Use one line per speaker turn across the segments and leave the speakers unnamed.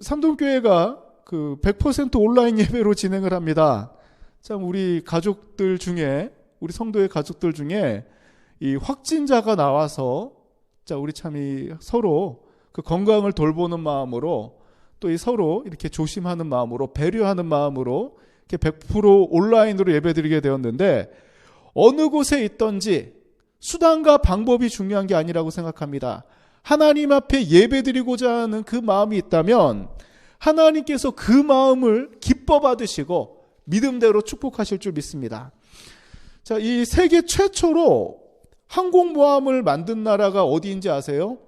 삼동교회가 그 100% 온라인 예배로 진행을 합니다. 참 우리 가족들 중에 우리 성도의 가족들 중에 이 확진자가 나와서 자 우리 참 이 서로 그 건강을 돌보는 마음으로 또 이 서로 이렇게 조심하는 마음으로 배려하는 마음으로 이렇게 100% 온라인으로 예배드리게 되었는데 어느 곳에 있던지 수단과 방법이 중요한 게 아니라고 생각합니다. 하나님 앞에 예배드리고자 하는 그 마음이 있다면 하나님께서 그 마음을 기뻐 받으시고 믿음대로 축복하실 줄 믿습니다. 자, 이 세계 최초로 항공모함을 만든 나라가 어디인지 아세요?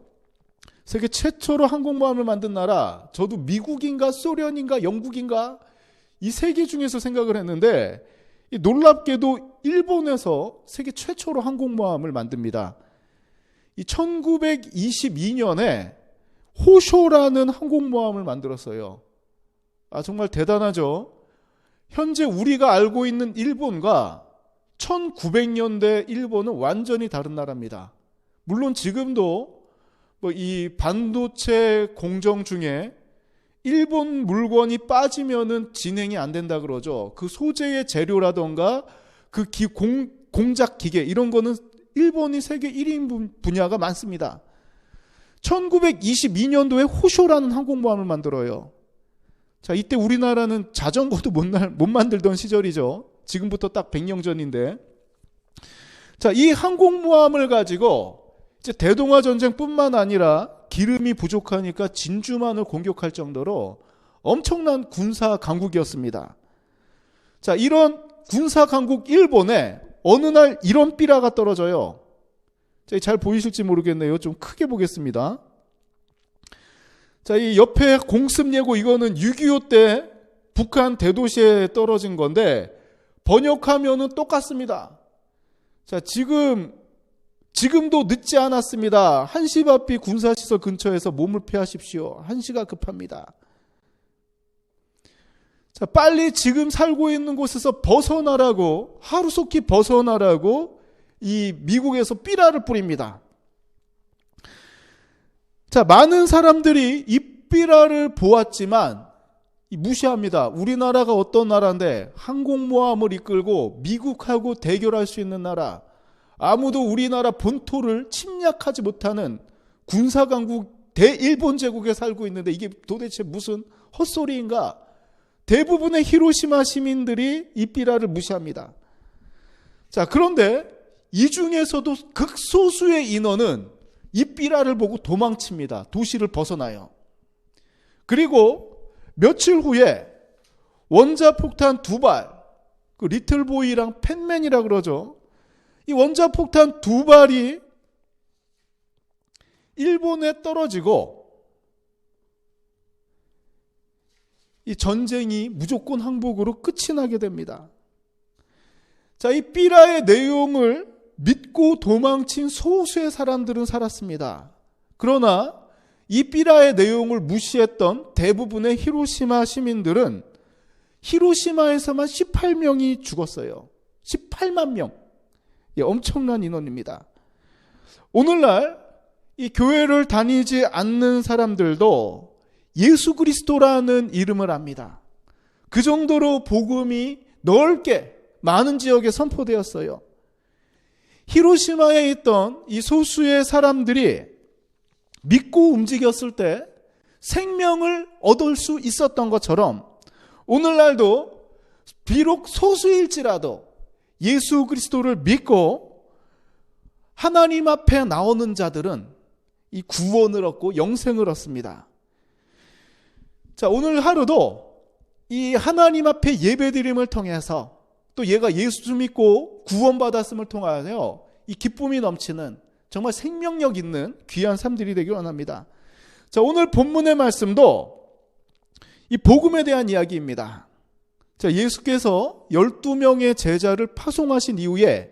세계 최초로 항공모함을 만든 나라, 저도 미국인가 소련인가 영국인가 이 세 개 중에서 생각을 했는데 놀랍게도 일본에서 세계 최초로 항공모함을 만듭니다. 이 1922년에 호쇼라는 항공모함을 만들었어요. 아, 정말 대단하죠? 현재 우리가 알고 있는 일본과 1900년대 일본은 완전히 다른 나라입니다. 물론 지금도 뭐 이 반도체 공정 중에 일본 물건이 빠지면은 진행이 안 된다 그러죠. 그 소재의 재료라던가 그 기, 공, 공작 기계 이런 거는 일본이 세계 1인 분야가 많습니다. 1922년도에 호쇼라는 항공모함을 만들어요. 자, 이때 우리나라는 자전거도 못, 못 만들던 시절이죠. 지금부터 딱 100년 전인데. 자, 이 항공모함을 가지고 이제 대동아 전쟁뿐만 아니라 기름이 부족하니까 진주만을 공격할 정도로 엄청난 군사 강국이었습니다. 자, 이런 군사 강국 일본에 어느 날 이런 삐라가 떨어져요. 잘 보이실지 모르겠네요. 좀 크게 보겠습니다. 자, 이 옆에 공습 예고 이거는 6.25 때 북한 대도시에 떨어진 건데 번역하면은 똑같습니다. 자, 지금 지금도 늦지 않았습니다. 한시 앞이 군사시설 근처에서 몸을 피하십시오. 한시가 급합니다. 자, 빨리 지금 살고 있는 곳에서 벗어나라고, 하루속히 벗어나라고 이 미국에서 삐라를 뿌립니다. 자, 많은 사람들이 이 삐라를 보았지만 무시합니다. 우리나라가 어떤 나라인데 항공모함을 이끌고 미국하고 대결할 수 있는 나라. 아무도 우리나라 본토를 침략하지 못하는 군사강국 대일본 제국에 살고 있는데 이게 도대체 무슨 헛소리인가? 대부분의 히로시마 시민들이 이 삐라를 무시합니다. 자, 그런데 이 중에서도 극소수의 인원은 이 삐라를 보고 도망칩니다. 도시를 벗어나요. 그리고 며칠 후에 원자 폭탄 두 발, 그 리틀보이랑 팬맨이라 그러죠. 이 원자 폭탄 두 발이 일본에 떨어지고 이 전쟁이 무조건 항복으로 끝이 나게 됩니다. 자, 이 삐라의 내용을 믿고 도망친 소수의 사람들은 살았습니다. 그러나 이 삐라의 내용을 무시했던 대부분의 히로시마 시민들은 히로시마에서만 18명이 죽었어요. 18만 명. 예, 엄청난 인원입니다. 오늘날 이 교회를 다니지 않는 사람들도 예수 그리스도라는 이름을 압니다. 그 정도로 복음이 넓게 많은 지역에 선포되었어요. 히로시마에 있던 이 소수의 사람들이 믿고 움직였을 때 생명을 얻을 수 있었던 것처럼 오늘날도 비록 소수일지라도 예수 그리스도를 믿고 하나님 앞에 나오는 자들은 이 구원을 얻고 영생을 얻습니다. 자, 오늘 하루도 이 하나님 앞에 예배드림을 통해서 또 얘가 예수 믿고 구원받았음을 통하여 이 기쁨이 넘치는 정말 생명력 있는 귀한 삶들이 되길 원합니다. 자, 오늘 본문의 말씀도 이 복음에 대한 이야기입니다. 자, 예수께서 12명의 제자를 파송하신 이후에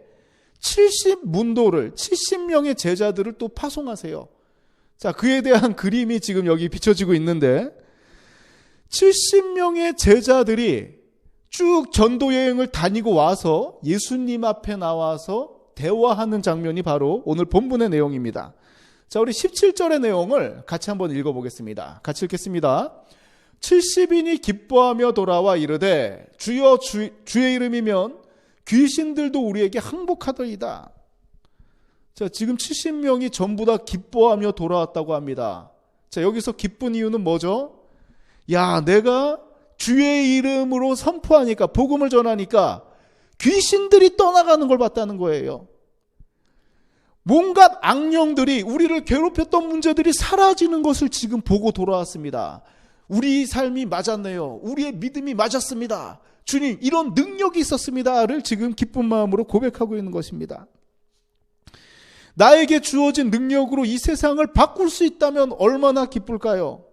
70문도를, 70명의 제자들을 또 파송하세요. 자, 그에 대한 그림이 지금 여기 비춰지고 있는데, 70명의 제자들이 쭉 전도 여행을 다니고 와서 예수님 앞에 나와서 대화하는 장면이 바로 오늘 본문의 내용입니다. 자, 우리 17절의 내용을 같이 한번 읽어보겠습니다. 같이 읽겠습니다. 70인이 기뻐하며 돌아와 이르되 주여 주, 주의 이름이면 귀신들도 우리에게 항복하더이다. 자, 지금 70명이 전부 다 기뻐하며 돌아왔다고 합니다. 자, 여기서 기쁜 이유는 뭐죠? 야, 내가 주의 이름으로 선포하니까, 복음을 전하니까 귀신들이 떠나가는 걸 봤다는 거예요. 뭔가 악령들이 우리를 괴롭혔던 문제들이 사라지는 것을 지금 보고 돌아왔습니다. 우리 삶이 맞았네요. 우리의 믿음이 맞았습니다. 주님, 이런 능력이 있었습니다를 지금 기쁜 마음으로 고백하고 있는 것입니다. 나에게 주어진 능력으로 이 세상을 바꿀 수 있다면 얼마나 기쁠까요?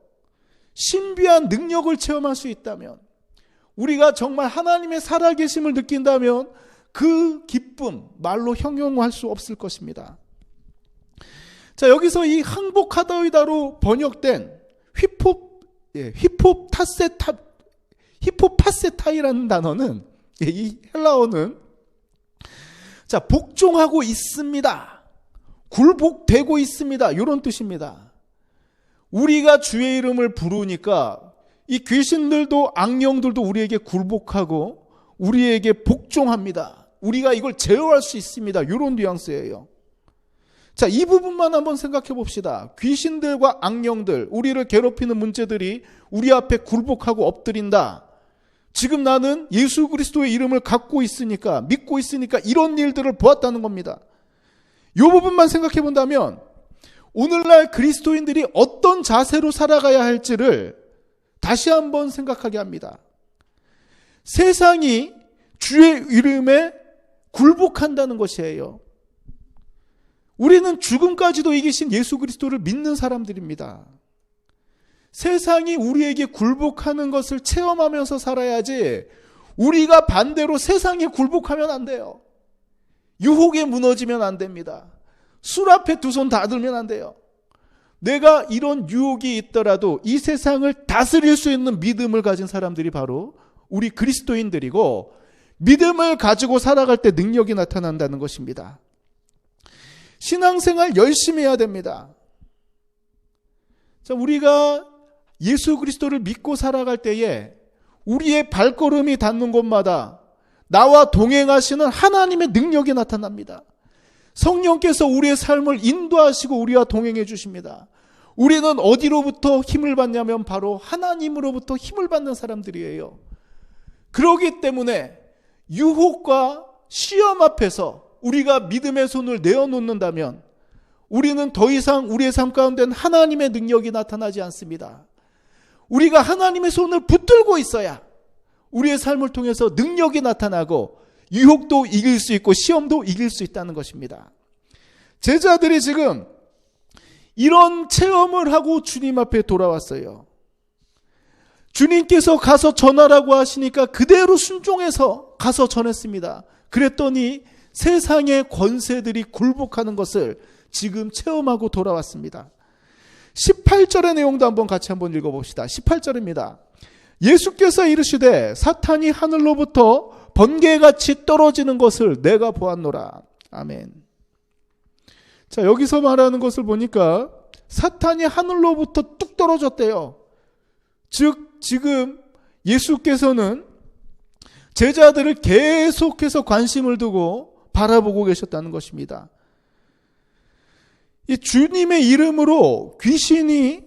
신비한 능력을 체험할 수 있다면, 우리가 정말 하나님의 살아계심을 느낀다면 그 기쁨, 말로 형용할 수 없을 것입니다. 자, 여기서 이 항복하다이다로 번역된 휘포, 예, 휘포 타세타, 히포파세타이라는 단어는, 예, 이 헬라어는, 자, 복종하고 있습니다. 굴복되고 있습니다. 이런 뜻입니다. 우리가 주의 이름을 부르니까 이 귀신들도 악령들도 우리에게 굴복하고 우리에게 복종합니다. 우리가 이걸 제어할 수 있습니다. 이런 뉘앙스예요. 자, 이 부분만 한번 생각해 봅시다. 귀신들과 악령들, 우리를 괴롭히는 문제들이 우리 앞에 굴복하고 엎드린다. 지금 나는 예수 그리스도의 이름을 갖고 있으니까, 믿고 있으니까 이런 일들을 보았다는 겁니다. 이 부분만 생각해 본다면, 오늘날 그리스도인들이 어떤 자세로 살아가야 할지를 다시 한번 생각하게 합니다. 세상이 주의 이름에 굴복한다는 것이에요. 우리는 죽음까지도 이기신 예수 그리스도를 믿는 사람들입니다. 세상이 우리에게 굴복하는 것을 체험하면서 살아야지 우리가 반대로 세상에 굴복하면 안 돼요. 유혹에 무너지면 안 됩니다. 술 앞에 두 손 다 들면 안 돼요. 내가 이런 유혹이 있더라도 이 세상을 다스릴 수 있는 믿음을 가진 사람들이 바로 우리 그리스도인들이고 믿음을 가지고 살아갈 때 능력이 나타난다는 것입니다. 신앙생활 열심히 해야 됩니다. 자, 우리가 예수 그리스도를 믿고 살아갈 때에 우리의 발걸음이 닿는 곳마다 나와 동행하시는 하나님의 능력이 나타납니다. 성령께서 우리의 삶을 인도하시고 우리와 동행해 주십니다. 우리는 어디로부터 힘을 받냐면 바로 하나님으로부터 힘을 받는 사람들이에요. 그러기 때문에 유혹과 시험 앞에서 우리가 믿음의 손을 내어놓는다면 우리는 더 이상 우리의 삶 가운데는 하나님의 능력이 나타나지 않습니다. 우리가 하나님의 손을 붙들고 있어야 우리의 삶을 통해서 능력이 나타나고 유혹도 이길 수 있고 시험도 이길 수 있다는 것입니다. 제자들이 지금 이런 체험을 하고 주님 앞에 돌아왔어요. 주님께서 가서 전하라고 하시니까 그대로 순종해서 가서 전했습니다. 그랬더니 세상의 권세들이 굴복하는 것을 지금 체험하고 돌아왔습니다. 18절의 내용도 한번 같이 한번 읽어봅시다. 18절입니다. 예수께서 이르시되 사탄이 하늘로부터 번개같이 떨어지는 것을 내가 보았노라. 아멘. 자, 여기서 말하는 것을 보니까 사탄이 하늘로부터 뚝 떨어졌대요. 즉, 지금 예수께서는 제자들을 계속해서 관심을 두고 바라보고 계셨다는 것입니다. 이 주님의 이름으로 귀신이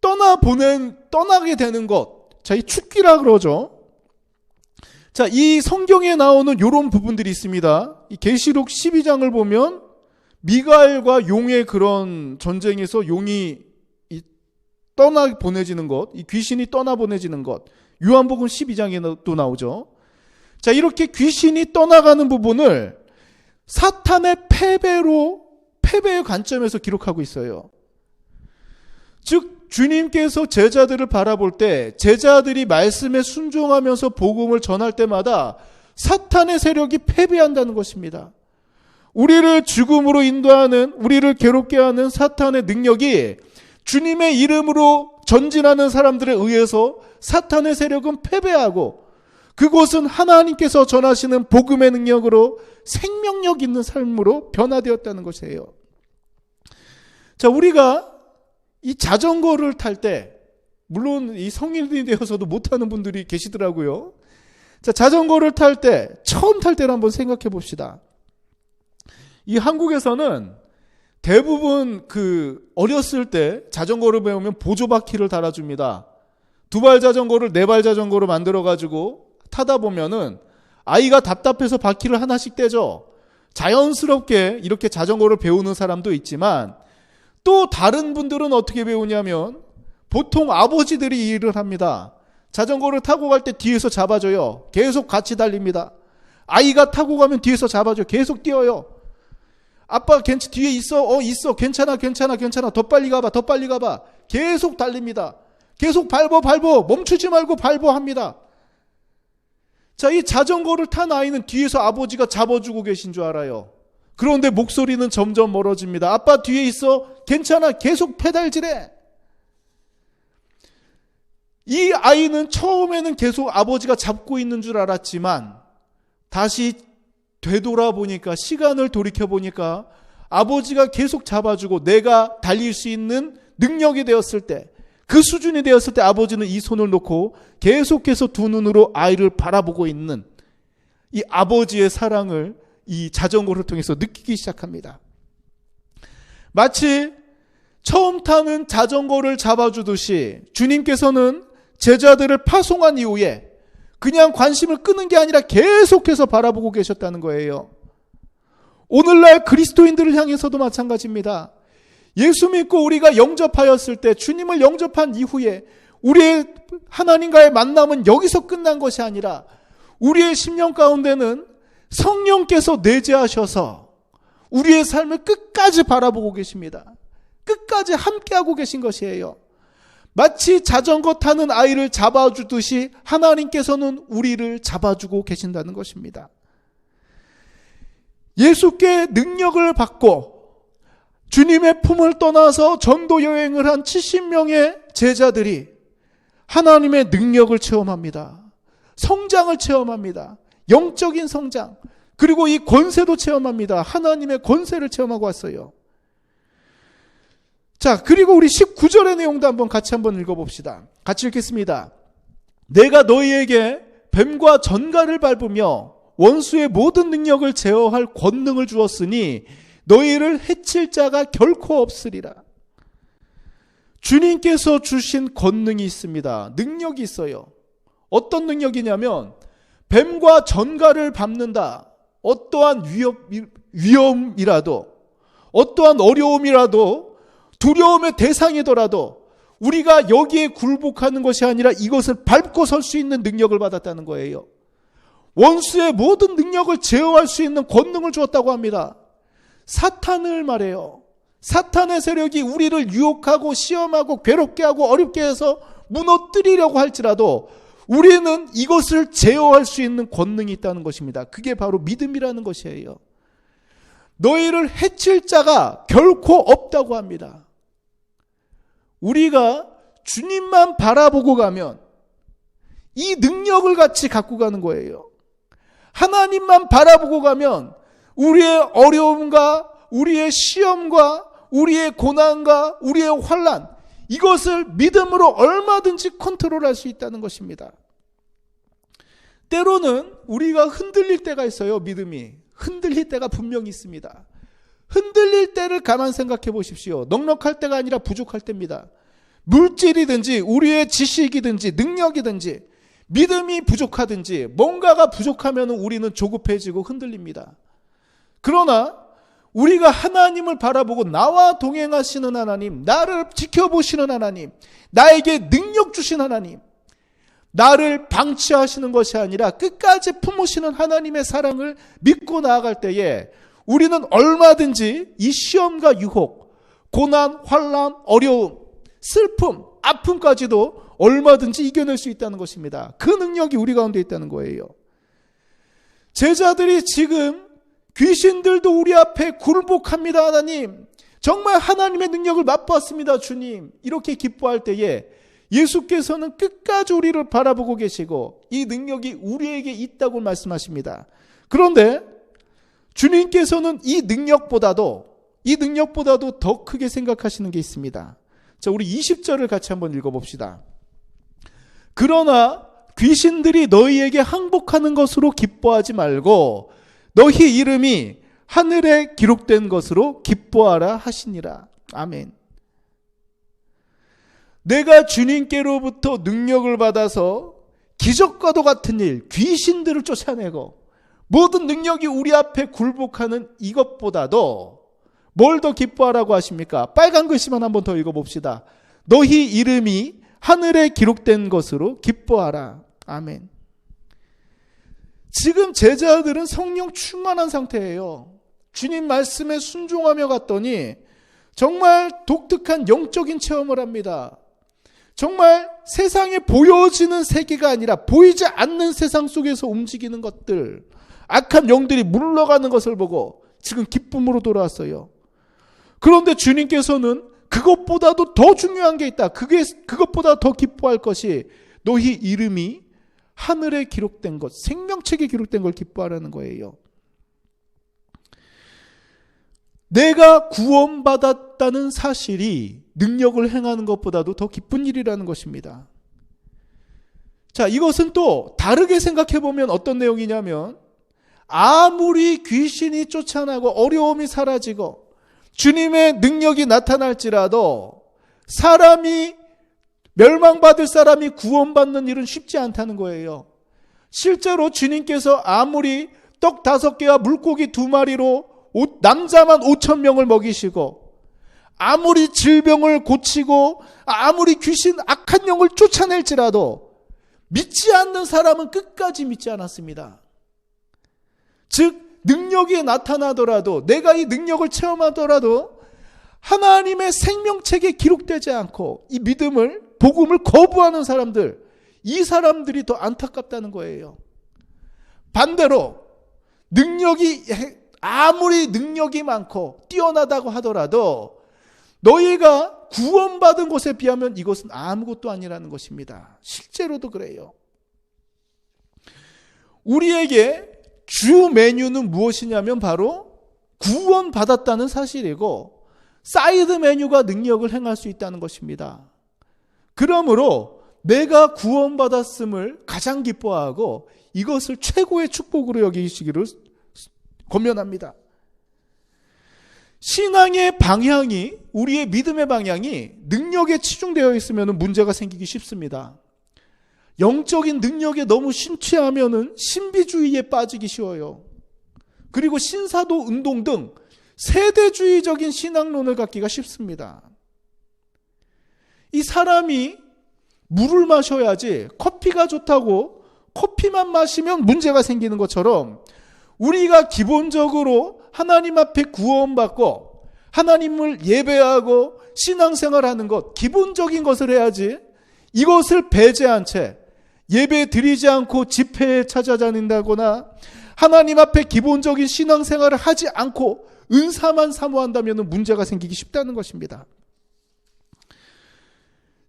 떠나 보낸, 떠나게 되는 것. 자, 이 축기라 그러죠. 자, 이 성경에 나오는 이런 부분들이 있습니다. 이 계시록 12장을 보면 미가엘과 용의 그런 전쟁에서 용이 떠나 보내지는 것, 이 귀신이 떠나 보내지는 것. 요한복음 12장에도 나오죠. 자, 이렇게 귀신이 떠나가는 부분을 사탄의 패배로 패배의 관점에서 기록하고 있어요. 즉 주님께서 제자들을 바라볼 때 제자들이 말씀에 순종하면서 복음을 전할 때마다 사탄의 세력이 패배한다는 것입니다. 우리를 죽음으로 인도하는 우리를 괴롭게 하는 사탄의 능력이 주님의 이름으로 전진하는 사람들에 의해서 사탄의 세력은 패배하고 그곳은 하나님께서 전하시는 복음의 능력으로 생명력 있는 삶으로 변화되었다는 것이에요. 자, 우리가 이 자전거를 탈 때 물론 이 성인이 되어서도 못하는 분들이 계시더라고요. 자, 자전거를 탈 때, 처음 탈 때를 한번 생각해 봅시다. 이 한국에서는 대부분 그 어렸을 때 자전거를 배우면 보조바퀴를 달아줍니다. 두 발 자전거를 네 발 자전거로 만들어 가지고 타다 보면은 아이가 답답해서 바퀴를 하나씩 떼죠. 자연스럽게 이렇게 자전거를 배우는 사람도 있지만 또 다른 분들은 어떻게 배우냐면 보통 아버지들이 이 일을 합니다. 자전거를 타고 갈 때 뒤에서 잡아줘요. 계속 같이 달립니다. 아이가 타고 가면 뒤에서 잡아줘. 계속 뛰어요. 아빠 괜찮 뒤에 있어. 어 있어. 괜찮아. 괜찮아. 괜찮아. 더 빨리 가봐. 더 빨리 가봐. 계속 달립니다. 계속 밟어 밟어. 멈추지 말고 밟어 합니다. 자, 이 자전거를 탄 아이는 뒤에서 아버지가 잡아주고 계신 줄 알아요. 그런데 목소리는 점점 멀어집니다. 아빠 뒤에 있어. 괜찮아. 계속 페달질해. 이 아이는 처음에는 계속 아버지가 잡고 있는 줄 알았지만 다시 되돌아보니까 시간을 돌이켜보니까 아버지가 계속 잡아주고 내가 달릴 수 있는 능력이 되었을 때 그 수준이 되었을 때 아버지는 이 손을 놓고 계속해서 두 눈으로 아이를 바라보고 있는 이 아버지의 사랑을 이 자전거를 통해서 느끼기 시작합니다. 마치 처음 타는 자전거를 잡아주듯이 주님께서는 제자들을 파송한 이후에 그냥 관심을 끄는 게 아니라 계속해서 바라보고 계셨다는 거예요. 오늘날 그리스도인들을 향해서도 마찬가지입니다. 예수 믿고 우리가 영접하였을 때 주님을 영접한 이후에 우리의 하나님과의 만남은 여기서 끝난 것이 아니라 우리의 심령 가운데는 성령께서 내재하셔서 우리의 삶을 끝까지 바라보고 계십니다. 끝까지 함께하고 계신 것이에요. 마치 자전거 타는 아이를 잡아주듯이 하나님께서는 우리를 잡아주고 계신다는 것입니다. 예수께 능력을 받고 주님의 품을 떠나서 전도 여행을 한 70명의 제자들이 하나님의 능력을 체험합니다. 성장을 체험합니다. 영적인 성장. 그리고 이 권세도 체험합니다. 하나님의 권세를 체험하고 왔어요. 자, 그리고 우리 19절의 내용도 한번 같이 한번 읽어봅시다. 같이 읽겠습니다. 내가 너희에게 뱀과 전갈을 밟으며 원수의 모든 능력을 제어할 권능을 주었으니 너희를 해칠 자가 결코 없으리라. 주님께서 주신 권능이 있습니다. 능력이 있어요. 어떤 능력이냐면 뱀과 전갈을 밟는다. 어떠한 위험, 위험이라도 어떠한 어려움이라도 두려움의 대상이더라도 우리가 여기에 굴복하는 것이 아니라 이것을 밟고 설 수 있는 능력을 받았다는 거예요. 원수의 모든 능력을 제어할 수 있는 권능을 주었다고 합니다. 사탄을 말해요. 사탄의 세력이 우리를 유혹하고 시험하고 괴롭게 하고 어렵게 해서 무너뜨리려고 할지라도 우리는 이것을 제어할 수 있는 권능이 있다는 것입니다. 그게 바로 믿음이라는 것이에요. 너희를 해칠 자가 결코 없다고 합니다. 우리가 주님만 바라보고 가면 이 능력을 같이 갖고 가는 거예요. 하나님만 바라보고 가면 우리의 어려움과 우리의 시험과 우리의 고난과 우리의 환란 이것을 믿음으로 얼마든지 컨트롤할 수 있다는 것입니다. 때로는 우리가 흔들릴 때가 있어요. 믿음이 흔들릴 때가 분명히 있습니다. 흔들릴 때를 가만 생각해 보십시오. 넉넉할 때가 아니라 부족할 때입니다. 물질이든지 우리의 지식이든지 능력이든지 믿음이 부족하든지 뭔가가 부족하면 우리는 조급해지고 흔들립니다. 그러나 우리가 하나님을 바라보고 나와 동행하시는 하나님, 나를 지켜보시는 하나님, 나에게 능력 주신 하나님, 나를 방치하시는 것이 아니라 끝까지 품으시는 하나님의 사랑을 믿고 나아갈 때에 우리는 얼마든지 이 시험과 유혹, 고난, 환란, 어려움, 슬픔, 아픔까지도 얼마든지 이겨낼 수 있다는 것입니다. 그 능력이 우리 가운데 있다는 거예요. 제자들이 지금 귀신들도 우리 앞에 굴복합니다, 하나님. 정말 하나님의 능력을 맛보았습니다, 주님. 이렇게 기뻐할 때에 예수께서는 끝까지 우리를 바라보고 계시고 이 능력이 우리에게 있다고 말씀하십니다. 그런데 주님께서는 이 능력보다도 이 능력보다도 더 크게 생각하시는 게 있습니다. 자, 우리 20절을 같이 한번 읽어 봅시다. 그러나 귀신들이 너희에게 항복하는 것으로 기뻐하지 말고 너희 이름이 하늘에 기록된 것으로 기뻐하라 하시니라. 아멘. 내가 주님께로부터 능력을 받아서 기적과도 같은 일, 귀신들을 쫓아내고 모든 능력이 우리 앞에 굴복하는 이것보다도 뭘 더 기뻐하라고 하십니까? 빨간 글씨만 한번 더 읽어봅시다. 너희 이름이 하늘에 기록된 것으로 기뻐하라. 아멘. 지금 제자들은 성령 충만한 상태예요. 주님 말씀에 순종하며 갔더니 정말 독특한 영적인 체험을 합니다. 정말 세상에 보여지는 세계가 아니라 보이지 않는 세상 속에서 움직이는 것들, 악한 영들이 물러가는 것을 보고 지금 기쁨으로 돌아왔어요. 그런데 주님께서는 그것보다도 더 중요한 게 있다. 그게 그것보다 더 기뻐할 것이 너희 이름이 하늘에 기록된 것, 생명책에 기록된 걸 기뻐하라는 거예요. 내가 구원받았다는 사실이 능력을 행하는 것보다도 더 기쁜 일이라는 것입니다. 자, 이것은 또 다르게 생각해 보면 어떤 내용이냐면 아무리 귀신이 쫓아나고 어려움이 사라지고 주님의 능력이 나타날지라도 사람이 멸망받을 사람이 구원받는 일은 쉽지 않다는 거예요. 실제로 주님께서 아무리 떡 다섯 개와 물고기 두 마리로 남자만 오천 명을 먹이시고 아무리 질병을 고치고 아무리 귀신 악한 영을 쫓아낼지라도 믿지 않는 사람은 끝까지 믿지 않았습니다. 즉 능력이 나타나더라도 내가 이 능력을 체험하더라도 하나님의 생명책에 기록되지 않고 이 믿음을 복음을 거부하는 사람들 이 사람들이 더 안타깝다는 거예요. 반대로 능력이 아무리 능력이 많고 뛰어나다고 하더라도 너희가 구원받은 것에 비하면 이것은 아무것도 아니라는 것입니다. 실제로도 그래요. 우리에게 주 메뉴는 무엇이냐면 바로 구원받았다는 사실이고 사이드 메뉴가 능력을 행할 수 있다는 것입니다. 그러므로 내가 구원받았음을 가장 기뻐하고 이것을 최고의 축복으로 여기시기를 권면합니다. 신앙의 방향이 우리의 믿음의 방향이 능력에 치중되어 있으면 문제가 생기기 쉽습니다. 영적인 능력에 너무 심취하면은 신비주의에 빠지기 쉬워요. 그리고 신사도 운동 등 세대주의적인 신앙론을 갖기가 쉽습니다. 이 사람이 물을 마셔야지 커피가 좋다고 커피만 마시면 문제가 생기는 것처럼 우리가 기본적으로 하나님 앞에 구원받고 하나님을 예배하고 신앙생활 하는 것 기본적인 것을 해야지 이것을 배제한 채 예배 드리지 않고 집회에 찾아다닌다거나 하나님 앞에 기본적인 신앙생활을 하지 않고 은사만 사모한다면 문제가 생기기 쉽다는 것입니다.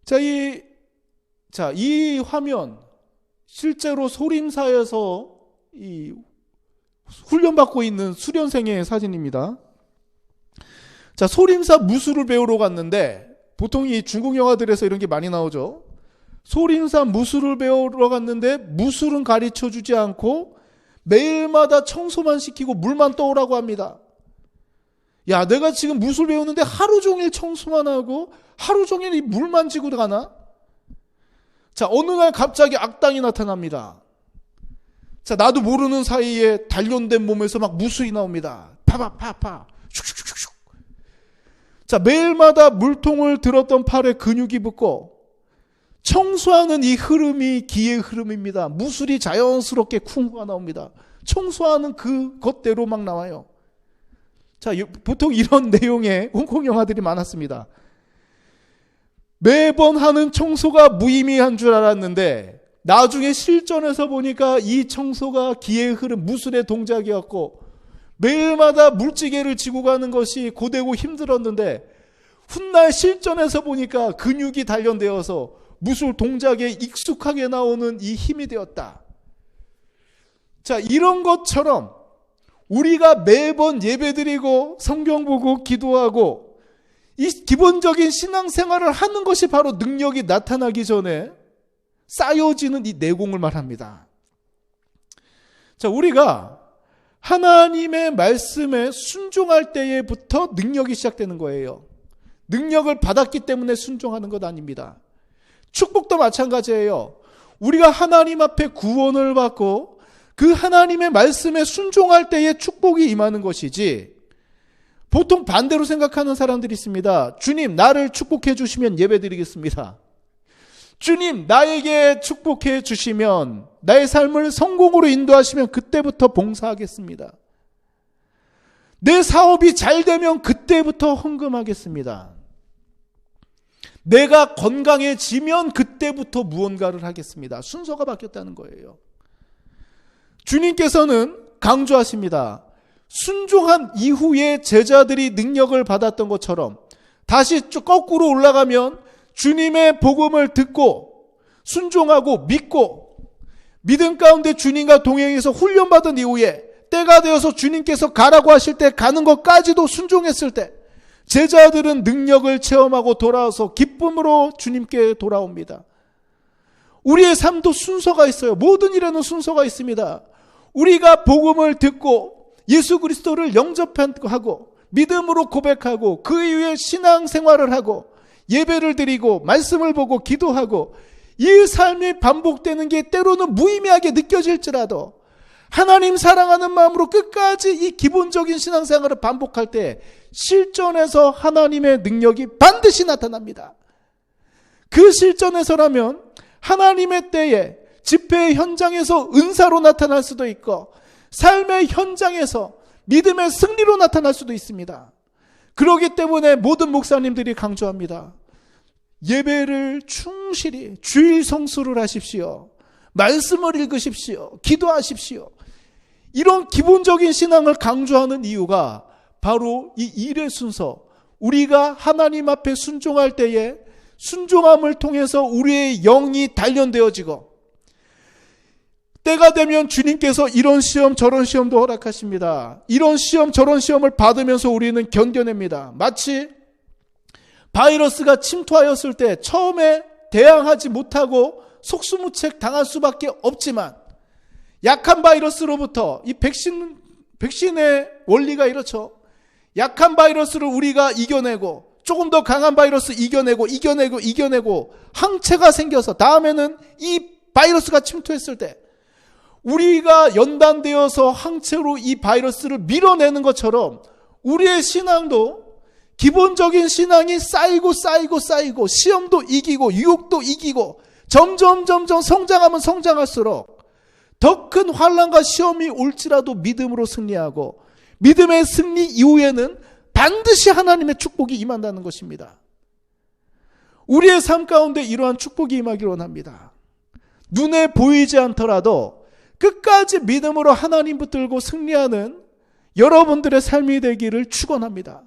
자, 이, 자, 이 화면, 실제로 소림사에서 이 훈련받고 있는 수련생의 사진입니다. 자, 소림사 무술을 배우러 갔는데, 보통 이 중국 영화들에서 이런 게 많이 나오죠. 소림사 무술을 배우러 갔는데, 무술은 가르쳐 주지 않고, 매일마다 청소만 시키고 물만 떠오라고 합니다. 야, 내가 지금 무술 배우는데 하루 종일 청소만 하고, 하루 종일 이 물만 지고 가나? 자, 어느 날 갑자기 악당이 나타납니다. 자, 나도 모르는 사이에 단련된 몸에서 막 무술이 나옵니다. 파파파파. 슉슉슉슉. 자, 매일마다 물통을 들었던 팔에 근육이 붙고 청소하는 이 흐름이 기의 흐름입니다. 무술이 자연스럽게 쿵후가 나옵니다. 청소하는 그 것대로 막 나와요. 자, 보통 이런 내용의 홍콩 영화들이 많았습니다. 매번 하는 청소가 무의미한 줄 알았는데 나중에 실전에서 보니까 이 청소가 기의 흐름, 무술의 동작이었고 매일마다 물지개를 지고 가는 것이 고되고 힘들었는데 훗날 실전에서 보니까 근육이 단련되어서 무술 동작에 익숙하게 나오는 이 힘이 되었다. 자, 이런 것처럼 우리가 매번 예배드리고 성경 보고 기도하고 이 기본적인 신앙생활을 하는 것이 바로 능력이 나타나기 전에 쌓여지는 이 내공을 말합니다. 자, 우리가 하나님의 말씀에 순종할 때에부터 능력이 시작되는 거예요. 능력을 받았기 때문에 순종하는 것 아닙니다. 축복도 마찬가지예요. 우리가 하나님 앞에 구원을 받고 그 하나님의 말씀에 순종할 때에 축복이 임하는 것이지 보통 반대로 생각하는 사람들이 있습니다. 주님, 나를 축복해 주시면 예배 드리겠습니다. 주님, 나에게 축복해 주시면 나의 삶을 성공으로 인도하시면 그때부터 봉사하겠습니다. 내 사업이 잘 되면 그때부터 헌금하겠습니다. 내가 건강해지면 그때부터 무언가를 하겠습니다. 순서가 바뀌었다는 거예요. 주님께서는 강조하십니다. 순종한 이후에 제자들이 능력을 받았던 것처럼 다시 쭉 거꾸로 올라가면 주님의 복음을 듣고 순종하고 믿고 믿음 가운데 주님과 동행해서 훈련받은 이후에 때가 되어서 주님께서 가라고 하실 때 가는 것까지도 순종했을 때 제자들은 능력을 체험하고 돌아와서 기쁨으로 주님께 돌아옵니다. 우리의 삶도 순서가 있어요. 모든 일에는 순서가 있습니다. 우리가 복음을 듣고 예수 그리스도를 영접하고 믿음으로 고백하고 그 이후에 신앙 생활을 하고 예배를 드리고 말씀을 보고 기도하고 이 삶이 반복되는 게 때로는 무의미하게 느껴질지라도 하나님 사랑하는 마음으로 끝까지 이 기본적인 신앙생활을 반복할 때 실전에서 하나님의 능력이 반드시 나타납니다. 그 실전에서라면 하나님의 때에 집회의 현장에서 은사로 나타날 수도 있고 삶의 현장에서 믿음의 승리로 나타날 수도 있습니다. 그러기 때문에 모든 목사님들이 강조합니다. 예배를 충실히 주일 성수를 하십시오. 말씀을 읽으십시오. 기도하십시오. 이런 기본적인 신앙을 강조하는 이유가 바로 이 일의 순서. 우리가 하나님 앞에 순종할 때에 순종함을 통해서 우리의 영이 단련되어지고 때가 되면 주님께서 이런 시험 저런 시험도 허락하십니다. 이런 시험 저런 시험을 받으면서 우리는 견뎌냅니다. 마치 바이러스가 침투하였을 때 처음에 대항하지 못하고 속수무책 당할 수밖에 없지만 약한 바이러스로부터 이 백신 백신의 원리가 이렇죠. 약한 바이러스를 우리가 이겨내고 조금 더 강한 바이러스 이겨내고 이겨내고 이겨내고 항체가 생겨서 다음에는 이 바이러스가 침투했을 때 우리가 연단되어서 항체로 이 바이러스를 밀어내는 것처럼 우리의 신앙도 기본적인 신앙이 쌓이고 쌓이고 쌓이고 시험도 이기고 유혹도 이기고 점점 점점 성장하면 성장할수록 더 큰 환란과 시험이 올지라도 믿음으로 승리하고 믿음의 승리 이후에는 반드시 하나님의 축복이 임한다는 것입니다. 우리의 삶 가운데 이러한 축복이 임하기를 원합니다. 눈에 보이지 않더라도 끝까지 믿음으로 하나님 붙들고 승리하는 여러분들의 삶이 되기를 축원합니다.